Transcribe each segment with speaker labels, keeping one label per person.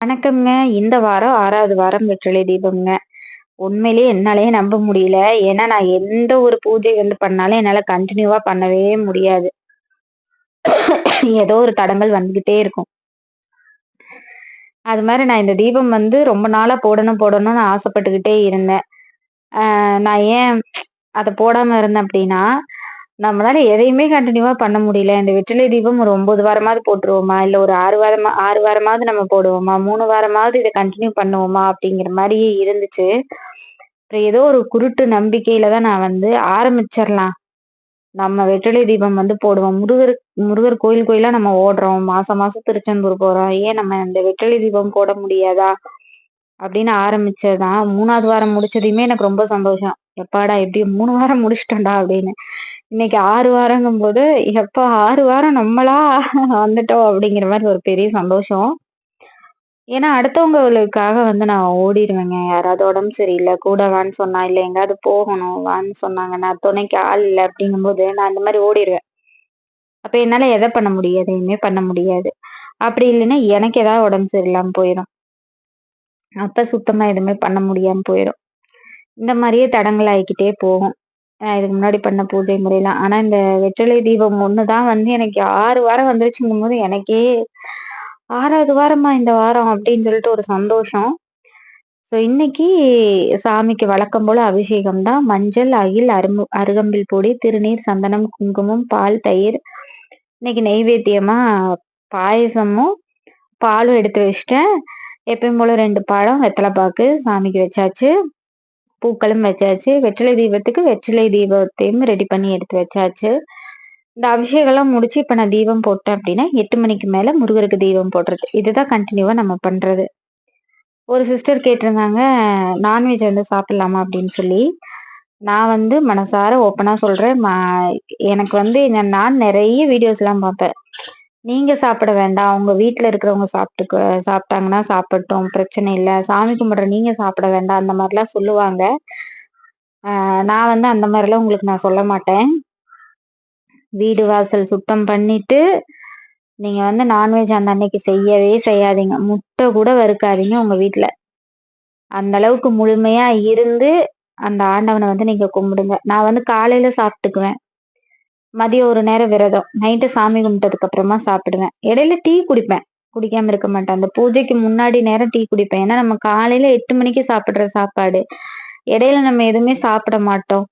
Speaker 1: வணக்கம்ங்க. இந்த வாரம் ஆறாவது வாரம் வெற்றிலை தீபம்ங்க. உண்மையிலேயே என்னாலயே நம்ப முடியல. ஏன்னா, நான் எந்த ஒரு பூஜை வந்து பண்ணாலும் என்னால கன்டினியூவா பண்ணவே முடியாது. ஏதோ ஒரு தடங்கல் வந்துகிட்டே இருக்கும். அது மாரி நான் இந்த தீபம் வந்து ரொம்ப நாளா போடணும் போடணும்னு ஆசைப்பட்டுக்கிட்டே இருந்தேன். அ நான் ஏன் அத போடாம இருந்தேன் அப்டின்னா, நம்மளால எதையுமே கண்டினியூவா பண்ண முடியல. இந்த வெற்றிலை தீபம் ஒரு ஒன்பது வாரமாவது போட்டுருவோமா? இல்ல ஒரு ஆறு வாரமா ஆறு வாரமாவது நம்ம போடுவோமா? மூணு வாரமாவது இதை கண்டினியூ பண்ணுவோமா? அப்படிங்கிற மாதிரியே இருந்துச்சு. அப்புறம் ஏதோ ஒரு குருட்டு நம்பிக்கையில தான் நான் வந்து ஆரம்பிச்சிடலாம் நம்ம வெற்றிலை தீபம் வந்து போடுவோம். முருகர் முருகர் கோயில் கோயிலா நம்ம ஓடுறோம். மாசம் மாசம் திருச்செந்தூர் போறோம். ஏன் நம்ம இந்த வெற்றிலை தீபம் போட முடியாதா? அப்படின்னு ஆரம்பிச்சதுதான் தான். 3வது வாரம் முடிச்சதையுமே எனக்கு ரொம்ப சந்தோஷம். எப்பாடா எப்படி மூணு வாரம் முடிச்சிட்டோம்டா அப்படின்னு. இன்னைக்கு 6 வாரங்கும்போது, எப்போ ஆறு வாரம் நம்மளா வந்துட்டோம் அப்படிங்கிற மாதிரி ஒரு பெரிய சந்தோஷம். ஏன்னா அடுத்தவங்களுக்காக வந்து நான் ஓடிருவேங்க. யாராவது உடம்பு சரியில்லை கூட வான்னு சொன்னா, இல்லை எங்கேயாவது போகணும் வான்னு சொன்னாங்க நான் துணைக்கு ஆள் இல்லை அப்படிங்கும்போது, நான் அந்த மாதிரி ஓடிடுவேன் அப்ப என்னால எதை பண்ண முடியாது எதையுமே பண்ண முடியாது. அப்படி இல்லைன்னா, எனக்கு ஏதாவது உடம்பு சரியில்லாம போயிடும் அப்ப சுத்தமா எதுவுமே பண்ண முடியாம போயிடும் இந்த மாதிரியே தடங்கள் ஆகிக்கிட்டே போகும். நான் இதுக்கு முன்னாடி பண்ண பூஜை முறையெல்லாம் ஆனா இந்த வெற்றிலை தீபம் ஒண்ணுதான் வந்து எனக்கு ஆறு வாரம் வந்துருச்சுங்கும்போது எனக்கே ஆறாவது வாரமா இந்த வாரம் அப்படின்னு சொல்லிட்டு ஒரு சந்தோஷம். ஸோ இன்னைக்கு சாமிக்கு வழக்கம் போல அபிஷேகம் தான். மஞ்சள், அகில், அரும்பு அருகம்பில் பொடி, திருநீர், சந்தனம், குங்குமம், பால், தயிர். இன்னைக்கு நெய்வேத்தியமா பாயசமும், பாலும் எடுத்து வச்சிட்டேன் எப்பயும் போல ரெண்டு பழம், வெத்தலைப்பாக்கு பாக்கு சாமிக்கு வச்சாச்சு. பூக்களும் வச்சாச்சு. வெற்றிலை தீபத்துக்கு வெற்றிலை தீபத்தையும் ரெடி பண்ணி எடுத்து வச்சாச்சு. இந்த அபிஷேகம்லாம் முடிச்சு இப்ப நான் தீபம் போட்டேன் அப்படின்னா, எட்டு மணிக்கு மேல முருகருக்கு தீபம் போடுறது. இதுதான் கண்டினியூவாக நம்ம பண்றது. ஒரு சிஸ்டர் கேட்டிருந்தாங்க, நான்வெஜ் வந்து சாப்பிடலாமா அப்படின்னு சொல்லி. நான் வந்து மனசார ஓப்பனா சொல்றேன். எனக்கு வந்து நான் நிறைய வீடியோஸ்லாம் பார்ப்பேன். நீங்க சாப்பிட வேண்டாம். உங்க வீட்டுல இருக்கிறவங்க சாப்பிட்டுக்க சாப்பிட்டாங்கன்னா சாப்பிடட்டும். பிரச்சனை இல்ல. சாமி கும்பிடுற நீங்க சாப்பிட வேண்டாம். அந்த மாதிரிலாம் சொல்லுவாங்க. நான் வந்து அந்த மாதிரிலாம் உங்களுக்கு நான் சொல்ல மாட்டேன். வீடு வாசல் சுத்தம் பண்ணிட்டு, நீங்க வந்து நான்வெஜ் அந்த அன்னைக்கு செய்யவே செய்யாதீங்க. முட்டை கூட வறுக்காதீங்க உங்க வீட்டுல அந்த அளவுக்கு முழுமையா இருந்து, அந்த ஆண்டவனை வந்து நீங்க கும்பிடுங்க. நான் வந்து காலையில சாப்பிட்டுக்குவேன். மதியம் ஒரு நேரம் விரதம். நைட்டு சாமி கும்பிட்டதுக்கு அப்புறமா சாப்பிடுவேன். இடையில டீ குடிப்பேன். குடிக்காம இருக்க மாட்டேன். அந்த பூஜைக்கு முன்னாடி நேரம் டீ குடிப்பேன். ஏன்னா நம்ம காலையில எட்டு மணிக்கு சாப்பிடுற சாப்பாடு. இடையில நம்ம எதுவுமே சாப்பிட மாட்டோம்.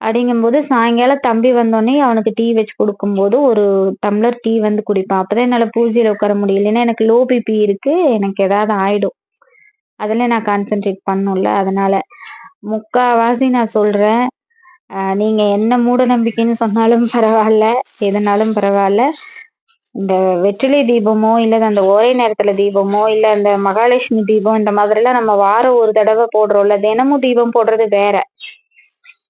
Speaker 1: அப்படிங்கும்போது சாயங்காலம் தம்பி வந்தோடனே அவனுக்கு டீ வச்சு கொடுக்கும்போது ஒரு டம்ளர் டீ வந்து குடிப்பான் அப்பதான் என்னால பூஜையில உட்கார முடியல ஏன்னா எனக்கு லோ பிபி இருக்கு. எனக்கு ஏதாவது ஆயிடும். அதுல நான் கான்சென்ட்ரேட் பண்ணும்ல அதனால முக்காவாசி நான் சொல்றேன். நீங்க என்ன மூட நம்பிக்கைன்னு சொன்னாலும் பரவாயில்ல எதுனாலும் பரவாயில்ல இந்த வெற்றிலை தீபமோ, இல்ல அந்த ஒரே நேரத்துல தீபமோ, இல்ல அந்த மகாலட்சுமி தீபம் இந்த மாதிரிலாம் நம்ம வாரம் ஒரு தடவை போடுறோம்ல. தினமும் தீபம் போடுறது வேற.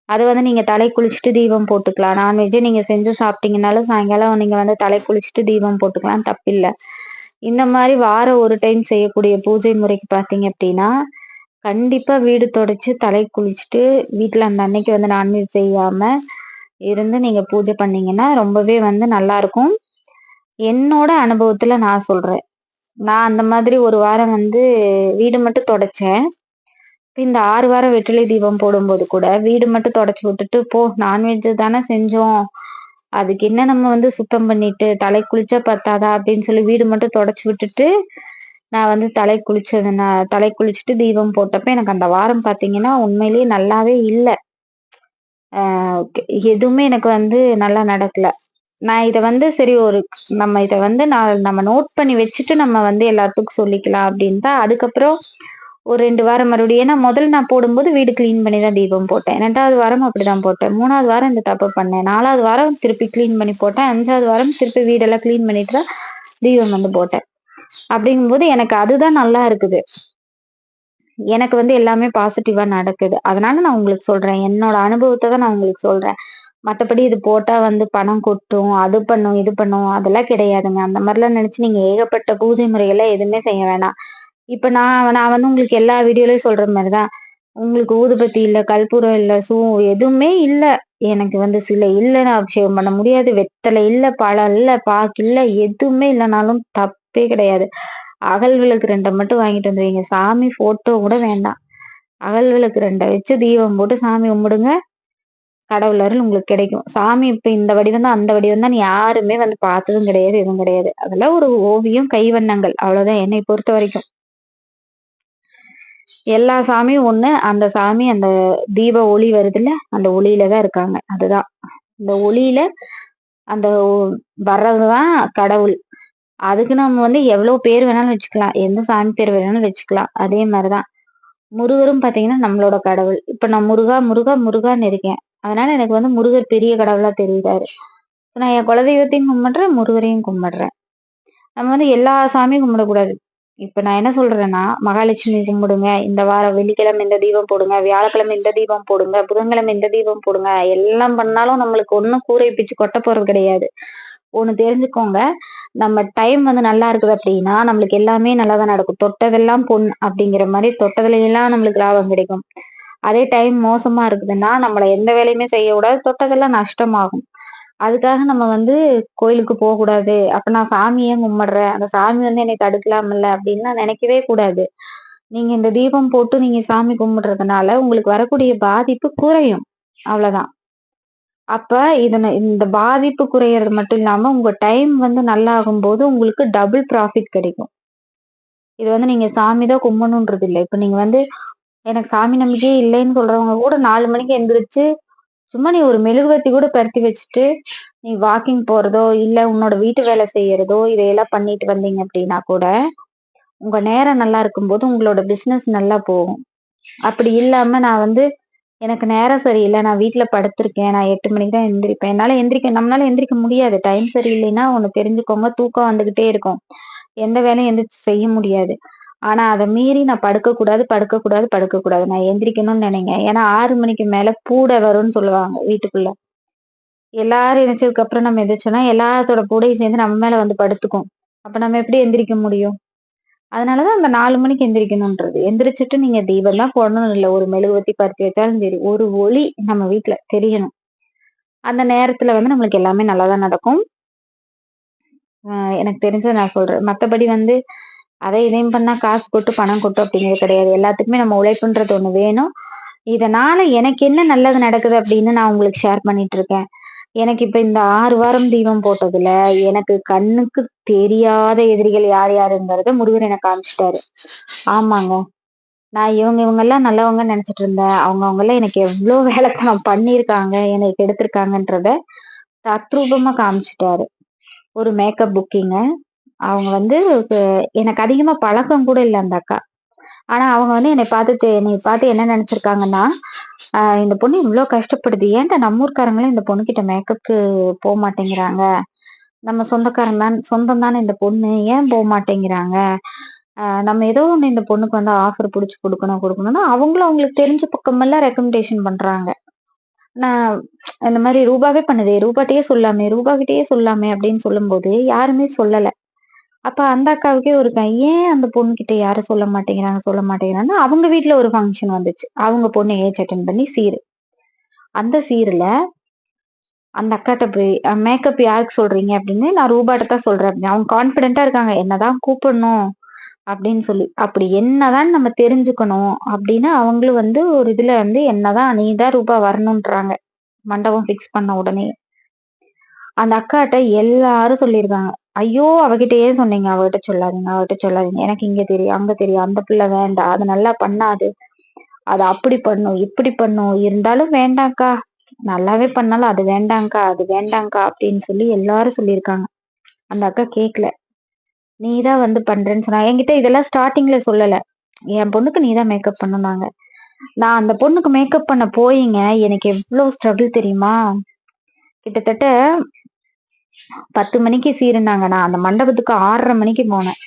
Speaker 1: அது வந்து நீங்க தலை குளிச்சுட்டு தீபம் போட்டுக்கலாம். நான்வெஜ் நீங்க செஞ்சு சாப்பிட்டீங்கனாலும் சாயங்காலம் நீங்க வந்து தலை குளிச்சுட்டு தீபம் போட்டுக்கலாம். தப்பில்ல. இந்த மாதிரி வாரம் ஒரு டைம் செய்யக்கூடிய பூஜை முறைக்கு பார்த்தீங்க அப்படின்னா, கண்டிப்பா வீடு தொடச்சு, தலை குளிச்சுட்டு, வீட்ல அந்த அன்னைக்கு வந்து நான்வெஜ் செய்யாம இருந்து நீங்க பூஜை பண்ணீங்கன்னா, ரொம்பவே வந்து நல்லாருக்கும். என்னோட அனுபவத்துல நான் சொல்றேன். நான் அந்த மாதிரி ஒரு வாரம் வந்து வீடு மட்டும் தொடச்சேன். இந்த 6 வாரம் வெற்றிலை தீபம் போடும்போது கூட, வீடு மட்டும் தொடச்சு விட்டுட்டு, போ நான்வெஜ் தானே செஞ்சோம். அதுக்கு என்ன நம்ம வந்து சுத்தம் பண்ணிட்டு, தலை குளிச்சா பத்தாதா? அப்படின்னு சொல்லி வீடு மட்டும் தொடச்சு விட்டுட்டு, நான் வந்து தலை குளிச்சது நான் தலை குளிச்சுட்டு தீபம் போட்டப்ப எனக்கு அந்த வாரம் பார்த்தீங்கன்னா, உண்மையிலேயே நல்லாவே இல்லை எதுவுமே எனக்கு வந்து நல்லா நடக்கல. நான் இதை வந்து சரி ஒரு நம்ம இதை வந்து நான் நம்ம நோட் பண்ணி வச்சுட்டு நம்ம வந்து எல்லாத்துக்கும் சொல்லிக்கலாம் அப்படின்னு தான் அதுக்கப்புறம் ஒரு ரெண்டு வாரம் மறுபடியும் ஏன்னா முதல்ல நான் போடும்போது வீடு கிளீன் பண்ணி தான் தீபம் போட்டேன். ரெண்டாவது வாரம் அப்படிதான் போட்டேன். மூணாவது வாரம் இந்த தப்பு பண்ணேன். நாலாவது வாரம் திருப்பி கிளீன் பண்ணி போட்டேன். அஞ்சாவது வாரம் திருப்பி வீடெல்லாம் கிளீன் பண்ணிட்டு தான் தீபம் வந்து போட்டேன். அப்படிங்கும்போது எனக்கு அதுதான் நல்லா இருக்குது. எனக்கு வந்து எல்லாமே பாசிட்டிவா நடக்குது. அதனால நான் உங்களுக்கு சொல்றேன். என்னோட அனுபவத்தை தான் நான் உங்களுக்கு சொல்றேன். மத்தபடி இது போட்டா வந்து பணம் கொட்டும், அது பண்ணும், இது பண்ணும் அதெல்லாம் கிடையாதுங்க. அந்த மாதிரிலாம் நினைச்சு நீங்க ஏகப்பட்ட பூஜை முறைகள்லாம் எதுவுமே செய்ய வேணாம். இப்ப நான் நான் வந்து உங்களுக்கு எல்லா வீடியோலயும் சொல்ற மாதிரிதான் உங்களுக்கு ஊதுபத்தி இல்ல, கற்பூரம் இல்ல, சூ எதுவுமே இல்ல. எனக்கு வந்து சில இல்ல, நான் அபிஷேகம் பண்ண முடியாது. வெத்தலை இல்ல, பழம் இல்ல, பாக்கு இல்ல, எதுவுமே இல்லனாலும் தப்பே கிடையாது. அகல் விளக்கு ரெண்டை மட்டும் வாங்கிட்டு வந்துருவீங்க. சாமி போட்டோ கூட வேண்டாம். அகல் விளக்கு ரெண்டை வச்சு தீபம் போட்டு சாமி கும்பிடுங்க. கடவுள் அருள் உங்களுக்கு கிடைக்கும். சாமி இப்ப இந்த வடிவம் தான் அந்த வடிவம் தான் யாருமே வந்து பார்த்ததும் கிடையாது எதுவும் கிடையாது. அதெல்லாம் ஒரு ஓவியம் கைவண்ணங்கள். அவ்வளவுதான். என்னை பொறுத்த வரைக்கும். எல்லா சாமியும் ஒண்ணு. அந்த சாமி அந்த தீப ஒளி வருதுல்ல அந்த ஒளியில தான் இருக்காங்க. அதுதான். இந்த ஒளியில அந்த வர்றதுதான் கடவுள். அதுக்கு நம்ம வந்து எவ்வளவு பேர் வேணாலும் வச்சுக்கலாம். எந்த சாமி பேர் வேணாலும் வச்சுக்கலாம். அதே மாதிரிதான். முருகரும் பாத்தீங்கன்னா நம்மளோட கடவுள். இப்ப நான் முருகா முருகா முருகான்னு இருக்கேன். அதனால எனக்கு வந்து முருகர் பெரிய கடவுளா தெரியுறாரு. நான் என் குலதெய்வத்தையும் கும்பிடுறேன் முருகரையும் கும்பிடுறேன். நம்ம வந்து எல்லா சாமியும் கும்பிடக்கூடாது. இப்ப நான் என்ன சொல்றேன்னா மகாலட்சுமி கும்பிடுங்க. இந்த வாரம் வெள்ளிக்கிழமை இந்த தீபம் போடுங்க. வியாழக்கிழமை இந்த தீபம் போடுங்க. புதன்கிழமை இந்த தீபம் போடுங்க. எல்லாம் பண்ணாலும் நம்மளுக்கு ஒன்னும் கூரை பிச்சு கொட்ட போறது கிடையாது. ஒன்று தெரிஞ்சுக்கோங்க. நம்ம டைம் வந்து நல்லா இருக்குது அப்படின்னா நம்மளுக்கு எல்லாமே நல்லா தான் நடக்கும். தொட்டதெல்லாம் பொன் அப்படிங்கிற மாதிரி தொட்டதுலாம் நம்மளுக்கு லாபம் கிடைக்கும். அதே டைம் மோசமா இருக்குதுன்னா நம்மளை எந்த வேலையுமே செய்யக்கூடாது. தொட்டதெல்லாம் நஷ்டமாகும். அதுக்காக நம்ம வந்து கோயிலுக்கு போகக்கூடாது. அப்போ அப்ப நான் சாமியே கும்பிடுறேன். அந்த சாமி வந்து என்னை தடுக்கலாம்ல அப்படின்னு நினைக்கவே கூடாது. நீங்க இந்த தீபம் போட்டு நீங்க சாமி கும்பிடுறதுனால உங்களுக்கு வரக்கூடிய பாதிப்பு குறையும். அவ்வளவுதான். அப்ப இதனை இந்த பாதிப்பு குறையறது மட்டும் இல்லாம உங்க டைம் வந்து நல்லா ஆகும்போது உங்களுக்கு டபுள் ப்ராஃபிட் கிடைக்கும். இது வந்து நீங்க சாமி தான் கும்பணுன்றது இல்லை. இப்ப நீங்க வந்து எனக்கு சாமி நம்பிக்கையே இல்லைன்னு சொல்றவங்க கூட நாலு மணிக்கு எந்திரிச்சு சும்மா நீ ஒரு மெழுகுவத்தி கூட பருத்தி வச்சுட்டு நீ வாக்கிங் போறதோ இல்ல உன்னோட வீட்டு வேலை செய்யறதோ இதையெல்லாம் பண்ணிட்டு வந்தீங்க அப்படின்னா கூட உங்க நேரம் நல்லா இருக்கும்போது உங்களோட பிசினஸ் நல்லா போகும். அப்படி இல்லாம நான் வந்து எனக்கு நேரம் சரியில்லை. நான் வீட்டுல படுத்திருக்கேன். நான் எட்டு மணிக்கு தான் எந்திரிப்பேன். என்னால எந்திரிக்க நம்மளால எந்திரிக்க முடியாது. டைம் சரியில்லைன்னா ஒண்ணு தெரிஞ்சுக்கோங்க. தூக்கம் வந்துகிட்டே இருக்கும். எந்த வேலையும் எந்திரிச்சு செய்ய முடியாது. ஆனா அதை மீறி நான் படுக்க கூடாது படுக்க கூடாது படுக்க கூடாது நான் எந்திரிக்கணும்னு நினைங்க ஏன்னா ஆறு மணிக்கு மேல பூடை வரும்னு சொல்லுவாங்க வீட்டுக்குள்ள. எல்லாரும் எந்திரிச்சதுக்கு அப்புறம் நம்ம எந்திரிச்சோம்னா எல்லாத்தோட பூடையும் சேர்ந்து நம்ம மேல வந்து படுத்துக்கும். அப்ப நம்ம எப்படி எந்திரிக்க முடியும்? அதனாலதான் அந்த நாலு மணிக்கு எந்திரிக்கணும்ன்றது. எந்திரிச்சிட்டு நீங்க தீபம் தான் போடணும் இல்லை. ஒரு மெழுகுவத்தி பருத்தி வச்சாலும் சரி ஒரு ஒளி நம்ம வீட்டுல தெரியணும். அந்த நேரத்துல வந்து நம்மளுக்கு எல்லாமே நல்லாதான் நடக்கும். எனக்கு தெரிஞ்சதை நான் சொல்றேன். மத்தபடி வந்து அதை இதையும் பண்ணா காசு கொட்டு பணம் கொட்டு அப்படிங்கிறது கிடையாது. எல்லாத்துக்குமே நம்ம உழைப்புன்றது ஒண்ணு வேணும். இதனால எனக்கு என்ன நல்லது நடக்குது அப்படின்னு நான் உங்களுக்கு ஷேர் பண்ணிட்டு இருக்கேன். எனக்கு இப்ப இந்த ஆறு வாரம் தீபம் போட்டதுல எனக்கு கண்ணுக்கு தெரியாத எதிரிகள் யார் யாருங்கிறத முருகர் எனக்கு காமிச்சிட்டாரு. ஆமாங்க. நான் இவங்க இவங்க எல்லாம் நல்லவங்க நினைச்சிட்டு இருந்தேன். அவங்க அவங்க எல்லாம் எனக்கு எவ்வளவு வேலைத்தனம் பண்ணியிருக்காங்க எனக்கு எடுத்திருக்காங்கன்றத தத்ரூபமா காமிச்சிட்டாரு. ஒரு மேக்கப் புக்கிங்க அவங்க வந்து எனக்கு அதிகமா பழக்கம் கூட இல்லை அந்த அக்கா. ஆனா அவங்க வந்து என்னை பார்த்து என்னை பார்த்து என்ன நினைச்சிருக்காங்கன்னா இந்த பொண்ணு இவ்வளோ கஷ்டப்படுது. ஏன்டா நம்ம ஊர்க்காரங்களும் இந்த பொண்ணு கிட்ட மேக்கப்க்கு போக மாட்டேங்கிறாங்க? நம்ம சொந்தக்காரன் தான் சொந்தம் தானே இந்த பொண்ணு. ஏன் போக மாட்டேங்கிறாங்க? நம்ம ஏதோ ஒன்று இந்த பொண்ணுக்கு வந்து ஆஃபர் பிடிச்சி கொடுக்கணும் கொடுக்கணும்னா அவங்களும் அவங்களுக்கு தெரிஞ்ச பக்கமெல்லாம் ரெக்கமெண்டேஷன் பண்றாங்க. நான் இந்த மாதிரி ரூபாவே பண்ணுதே ரூபாட்டையே சொல்லாமே ரூபாகிட்டயே சொல்லாமே அப்படின்னு சொல்லும்போது யாருமே சொல்லலை. அப்ப அந்த அக்காவுக்கே ஒரு ஏன் அந்த பொண்ணு கிட்ட யாரும் சொல்ல மாட்டேங்கிறாங்க சொல்ல மாட்டேங்கிறாங்கன்னா அவங்க வீட்டுல ஒரு ஃபங்க்ஷன் வந்துச்சு. அவங்க பொண்ணு ஏஜ் அட்டன் பண்ணி சீரு. அந்த சீருல அந்த அக்காட்ட போய் மேக்கப் யாருக்கு சொல்றீங்க? அப்படின்னு நான் ரூபாட்ட தான் சொல்றேன். அவங்க கான்பிடென்டா இருக்காங்க. என்னதான் கூப்பிடணும்? அப்படின்னு சொல்லி அப்படி என்னதான் நம்ம தெரிஞ்சுக்கணும்? அப்படின்னு அவங்களும் வந்து ஒரு இதுல வந்து என்னதான் நீ தான் ரூபா வரணும்ன்றாங்க. மண்டபம் பிக்ஸ் பண்ண உடனே. அந்த அக்காட்ட எல்லாரும் சொல்லியிருக்காங்க. ஐயோ அவகிட்ட ஏன் சொன்னீங்க. அவகிட்ட சொல்லாதீங்க அவகிட்ட சொல்லாதீங்க. எனக்கு இங்க தெரியும் அங்க தெரியும். அந்த பிள்ளை வேண்டாம். அது நல்லா பண்ணாது. அது அப்படி பண்ணும் இப்படி பண்ணும். இருந்தாலும் வேண்டாங்க்கா நல்லாவே பண்ணாலும் அது வேண்டாங்க்கா அது வேண்டாங்க்கா அப்படின்னு சொல்லி எல்லாரும் சொல்லியிருக்காங்க. அந்த அக்கா கேட்கல நீ தான் வந்து பண்றேன்னு சொன்னா என்கிட்ட இதெல்லாம் ஸ்டார்டிங்ல சொல்லல. என் பொண்ணுக்கு நீதான் மேக்கப் பண்ணுனாங்க. நான் அந்த பொண்ணுக்கு மேக்கப் பண்ண போயிங்க. எனக்கு எவ்வளவு ஸ்ட்ரகிள் தெரியுமா? கிட்டத்தட்ட பத்து மணிக்கு சீருனாங்க நான் அந்த மண்டபத்துக்கு ஆறரை மணிக்கு போனேன்.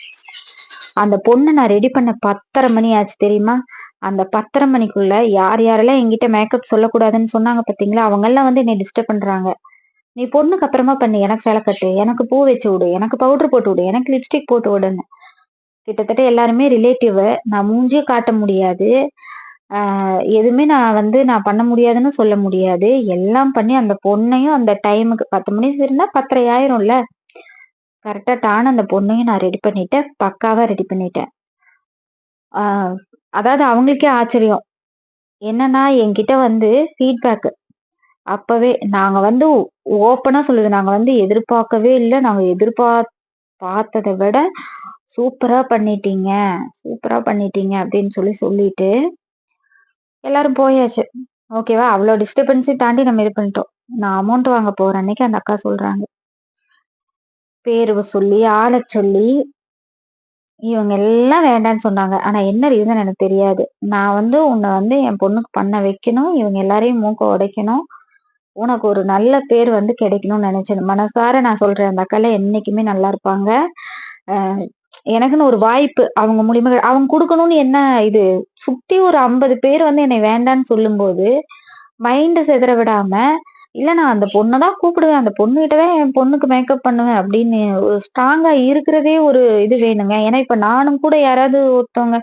Speaker 1: அந்த பொண்ணு நான் ரெடி பண்ண பத்தரை மணி ஆச்சு தெரியுமா? அந்த பத்தரை மணிக்குள்ள யார் யாரெல்லாம் என்கிட்ட மேக்கப் சொல்லக்கூடாதுன்னு சொன்னாங்க பாத்தீங்களா? அவங்க எல்லாம் வந்து என்னை டிஸ்டர்ப் பண்றாங்க. நீ பொண்ணுக்கு அப்புறமா பண்ணு. எனக்கு சேலை கட்டு. எனக்கு பூ வச்சு விடு. எனக்கு பவுடர் போட்டு விடு. எனக்கு லிப்ஸ்டிக் போட்டு விடுன்னு. கிட்டத்தட்ட எல்லாருமே ரிலேட்டிவ் நான் மூஞ்சியும் காட்ட முடியாது. எதுவுமே நான் வந்து நான் பண்ண முடியாதுன்னு சொல்ல முடியாது எல்லாம் பண்ணி அந்த பொண்ணையும் அந்த டைமுக்கு பத்து மணி இருந்தா பத்தரை ஆயிரும்ல கரெக்டா டான் அந்த பொண்ணையும் நான் ரெடி பண்ணிட்டேன். பக்காவா ரெடி பண்ணிட்டேன். அதாவது அவங்களுக்கே ஆச்சரியம். என்னன்னா, என்கிட்ட வந்து ஃபீட்பேக் அப்பவே நாங்க வந்து ஓப்பனா சொல்லுது. நாங்க வந்து எதிர்பார்க்கவே இல்லை நாங்க எதிர்பார் பார்த்ததை விட சூப்பரா பண்ணிட்டீங்க. சூப்பரா பண்ணிட்டீங்க அப்படின்னு சொல்லி சொல்லிட்டு, எல்லாரும் போயாச்சு. ஓகேவா? அவ்வளோ டிஸ்டர்பன்ஸையும் தாண்டி நம்ம இது பண்ணிட்டோம். நான் அமௌண்ட் வாங்க போகிற அன்னைக்கு அந்த அக்கா சொல்கிறாங்க பேரு சொல்லி, ஆளை சொல்லி, இவங்க எல்லாம் வேண்டான்னு சொன்னாங்க. ஆனால் என்ன ரீசன் எனக்கு தெரியாது. நான் வந்து உன்னை வந்து என் பொண்ணுக்கு பண்ண வைக்கணும். இவங்க எல்லாரையும் மூக்க உடைக்கணும். உனக்கு ஒரு நல்ல பேர் வந்து கிடைக்கணும்னு நினைச்சேன். மனசார நான் சொல்றேன். அந்த அக்காலாம் என்னைக்குமே நல்லா இருப்பாங்க. எனக்குன்னு ஒரு வாய்ப்பு அவங்க மூலியமா அவங்க கொடுக்கணும்னு என்ன இது சுத்தி ஒரு 50 பேர் வந்து என்னை வேண்டான்னு சொல்லும்போது, மைண்ட் சிதற விடாம, இல்ல நான் அந்த பொண்ணை தான் கூப்பிடுவேன். அந்த பொண்ணுகிட்ட தான் என் பொண்ணுக்கு மேக்கப் பண்ணுவேன் அப்படின்னு ஒரு ஸ்ட்ராங்கா இருக்கிறதே ஒரு இது வேணுங்க. ஏன்னா இப்ப நானும் கூட யாராவது ஒருத்தவங்க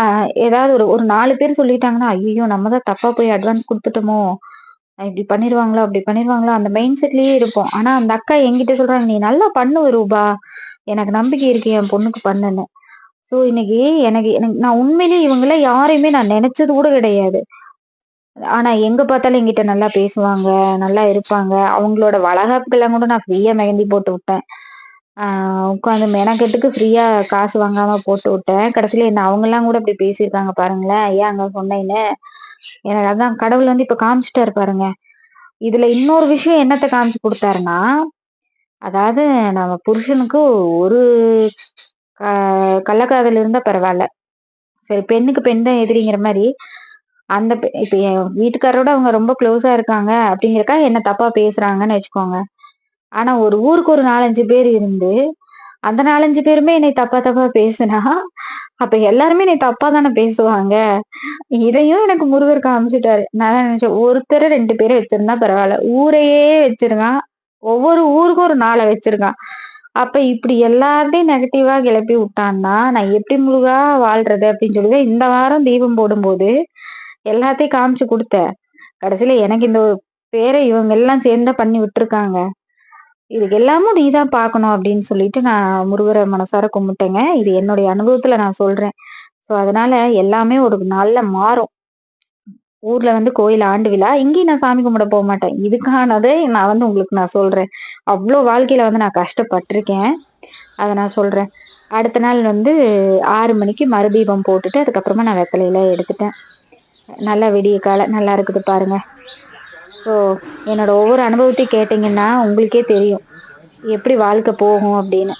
Speaker 1: ஆஹ் ஏதாவது ஒரு ஒரு நாலு பேர் சொல்லிட்டாங்கன்னா, ஐயோ நம்ம தான் தப்பா போய் அட்வான்ஸ் கொடுத்துட்டோமோ இப்படி பண்ணிடுவாங்களா அப்படி பண்ணிடுவாங்களா அந்த மைண்ட் செட்லயே இருப்போம். ஆனா அந்த அக்கா என்கிட்ட சொல்றாங்க, "நீ நல்லா பண்ணுவ ரூபா. எனக்கு நம்பிக்கை இருக்கு என் பொண்ணுக்கு பண்ணுன்னு." ஸோ இன்னைக்கு எனக்கு எனக்கு நான் உண்மையிலேயே இவங்கள யாரையுமே நான் நினைச்சது கூட கிடையாது. ஆனா எங்க பார்த்தாலும் என்கிட்ட நல்லா பேசுவாங்க, நல்லா இருப்பாங்க. அவங்களோட வளகாப்புக்கெல்லாம் கூட நான் ஃப்ரீயா மெகந்தி போட்டு விட்டேன். உட்காந்து மெனக்கெட்டுக்கு ஃப்ரீயா காசு வாங்காம போட்டு விட்டேன். கடைசியில என்ன அவங்கலாம் கூட அப்படி பேசியிருக்காங்க பாருங்களேன். ஏன் அங்க சொன்னேன்னு. எனக்கு அதான் கடவுள் வந்து இப்ப காமிச்சிட்டாரு பாருங்க. இதுல இன்னொரு விஷயம் என்னத்த காமிச்சு கொடுத்தாருன்னா அதாவது நம்ம புருஷனுக்கு ஒரு கள்ளக்காதல் இருந்தா பரவாயில்ல சரி பெண்ணுக்கு பெண் தான் எதிரிங்கிற மாதிரி அந்த இப்ப என் வீட்டுக்காரரோட அவங்க ரொம்ப க்ளோஸா இருக்காங்க அப்படிங்கிறக்கா என்ன தப்பா பேசுறாங்கன்னு வச்சுக்கோங்க. ஆனா ஒரு ஊருக்கு ஒரு 4, 5 பேர் இருந்து, அந்த 4, 5 பேருமே என்னை தப்பா தப்பா பேசுனா, அப்ப எல்லாருமே என்னை தப்பா தானே பேசுவாங்க. இதையும் எனக்கு முருகர் காமிச்சிட்டாரு நான் நினைச்சேன், ஒருத்தர 2 பேர வச்சிருந்தா பரவாயில்ல ஊரையே வச்சிருக்கான். ஒவ்வொரு ஊருக்கும் ஒரு நாளை வச்சிருக்கான். அப்ப இப்படி எல்லாத்தையும் நெகட்டிவா கிளப்பி விட்டான்னா, நான் எப்படி முழுகா வாழ்றது அப்படின்னு சொல்லி தான் இந்த வாரம் தீபம் போடும்போது, எல்லாத்தையும் காமிச்சு கொடுத்த கடைசியில எனக்கு இந்த பேரை இவங்க எல்லாம் சேர்ந்தா பண்ணி விட்டுருக்காங்க. இதுக்கு எல்லாமும் நீ தான் பார்க்கணும் அப்படின்னு சொல்லிட்டு நான் முருகரை மனசார கும்பிட்டேங்க. இது என்னுடைய அனுபவத்துல நான் சொல்றேன். ஸோ அதனால எல்லாமே ஒரு நாள்ல மாறும். ஊர்ல வந்து கோயில் ஆண்டு விழா. இங்கேயும் நான் சாமி கும்பிட போக மாட்டேன் இதுக்கானதை நான் வந்து உங்களுக்கு நான் சொல்றேன். அவ்வளோ வாழ்க்கையில வந்து நான் கஷ்டப்பட்டிருக்கேன் அதை நான் சொல்றேன். அடுத்த நாள் வந்து ஆறு மணிக்கு மறுதீபம் போட்டுட்டு, அதுக்கப்புறமா நான் வெத்தலையில எடுத்துட்டேன். நல்லா விடிய கால நல்லா இருக்குது பாருங்க. ஸோ என்னோட ஒவ்வொரு அனுபவத்தையும் கேட்டீங்கன்னா, உங்களுக்கே தெரியும். எப்படி வாழ்க்கை போகும் அப்படின்னு.